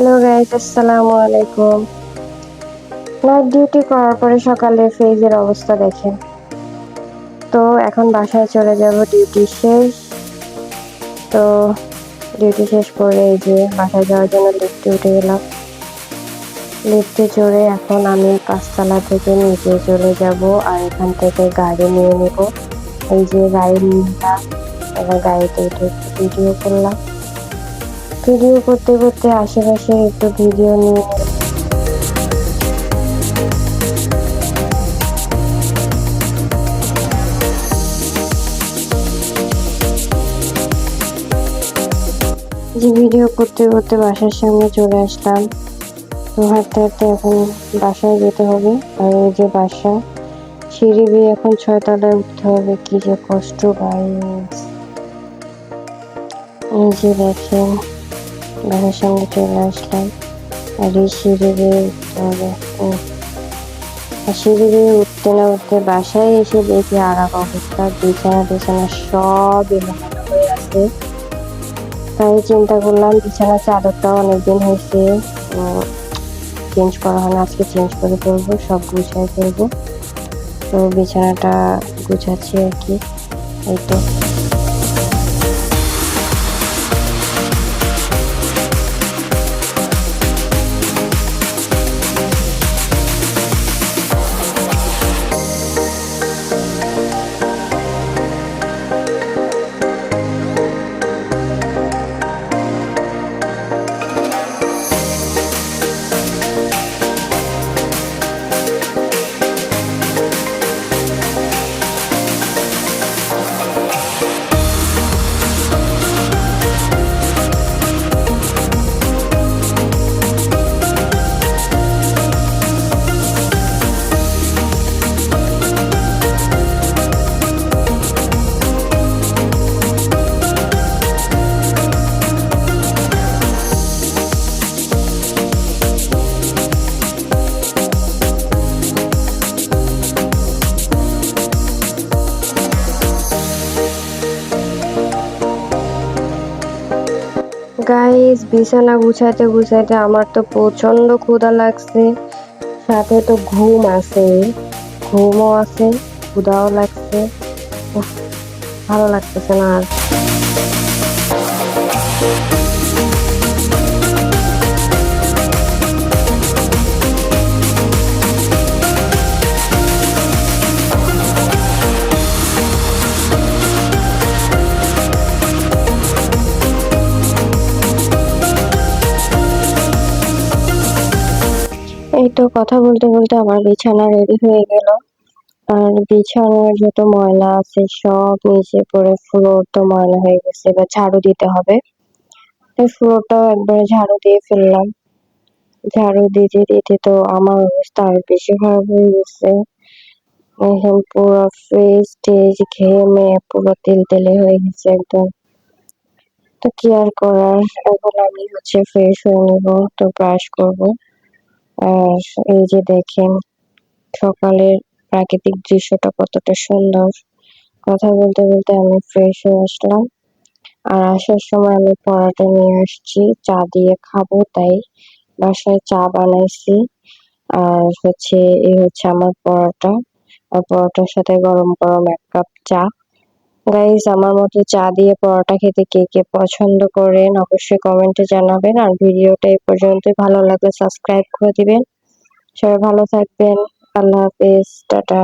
Hello guys আসসালামু আলাইকুম night duty করার পরে সকালে ফেজের অবস্থা দেখেন তো এখন বাসায় চলে যাব ডিউটি শেষ। তো ডিউটি শেষ করে এই যে বাসায় যাওয়ার জন্য লিফটে উঠে গেলাম। লিফটে চড়ে এখন আমি পাঁচতলা থেকে নিচে চলে যাব আর এখান থেকে গাড়ি নিয়ে নেব। এই যে গাড়ি নিলাম, এবার গাড়িতে উঠে ভিডিও করলাম। ভিডিও করতে করতে আশেপাশে একটু ভিডিও নিয়ে যে ভিডিও করতে করতে বাসার সামনে চলে আসলাম। তো হাঁটতে হাঁটতে এখন বাসায় যেতে হবে। আর এই যে বাসা, সিঁড়ি বেয়ে এখন ছয়তলায় উঠতে হবে। কি যে কষ্ট গাইস এই যে দেখেন। বাসার সামনে চলে আসলাম। আর এই সিঁড়ি বেয়ে উঠতে সিঁড়ি বেয়ে উঠতে না উঠতে বাসায় এসে দেখি আর এক অবস্থা, বিছানা টিছানা সব আছে। তাই চিন্তা করলাম বিছানা চাদরটাও অনেকদিন হয়েছে চেঞ্জ করা হয় না, আজকে চেঞ্জ করে ফেলব সব গুছিয়ে ফেলব তো বিছানাটা গুছাচ্ছি আর কি। এই তো। গাইস বিছানা গুছাইতে গুছাইতে আমার তো প্রচণ্ড ক্ষুধা লাগছে। সাথে তো ঘুম আছে। ঘুমও আছে, ক্ষুধাও লাগছে। ভালো লাগতেছে না আর। তো কথা বলতে বলতে আমার বিছানা রেডি হয়ে গেল। আর বিছানার যত ময়লা আছে সব নিচে পড়ে ফ্লোর তো ময়লা হয়ে গেছে, এবার ঝাড়ু দিতে হবে। এই ফ্লোরটাও একবারে ঝাড়ু দিয়ে ফেললাম। ঝাড়ু দিতে দিতে তো আমার অবস্থা আর বেশি খারাপ হয়ে গেছে। এখন পুরো ফেস টেজ ঘেমে পুরো তেল তেলে হয়ে গেছে একদম। তো কি আর করার? এখন আমি হচ্ছে ফ্রেশ হয়ে নেব, তো ব্রাশ করব। আর এই যে দেখেন, সকালের প্রাকৃতিক দৃশ্যটা কতটা সুন্দর। কথা বলতে বলতে আমি ফ্রেশ হয়ে আসলাম। আর আসার সময় আমি পরোটা নিয়ে আসছি, চা দিয়ে খাব, তাই বাসায় চা বানাইছি। আর হচ্ছে, এই হচ্ছে আমার পরোটা। আর পরোটার সাথে গরম গরম এক কাপ চা। গাইস আমার মতো চা দিয়ে পরোটা খেতে কে কে পছন্দ করেন, অবশ্যই কমেন্টে জানাবেন। আর ভিডিওটা এই পর্যন্তই। ভালো লাগলে সাবস্ক্রাইব করে দিবেন। সবাই ভালো থাকবেন। আল্লাহ হাফেজ। টাটা।